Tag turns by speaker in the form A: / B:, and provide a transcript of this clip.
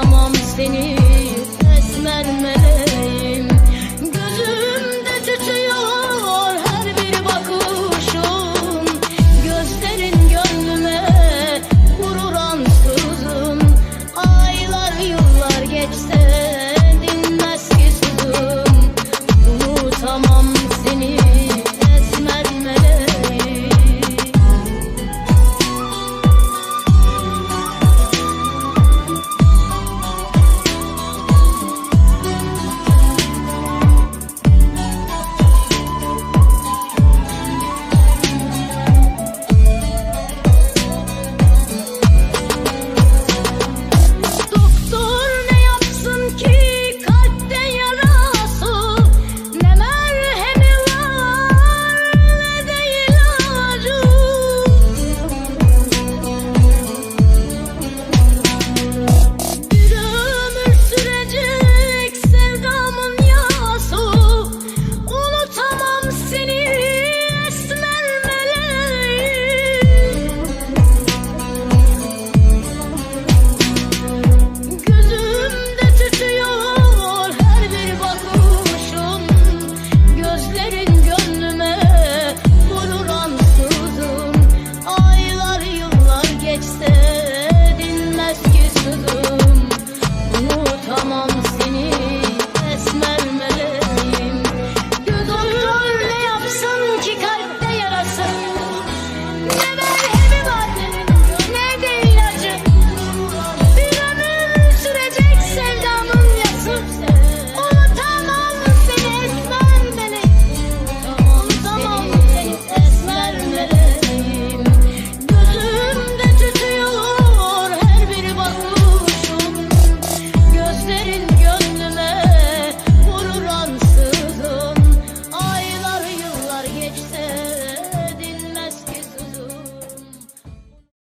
A: Unutamam seni resmen meleğim Gözümde tütüyor her bir bakışın Gözlerin gönlüme vurur ansızın. Aylar yıllar geçse dinmez ki sızım Unutamam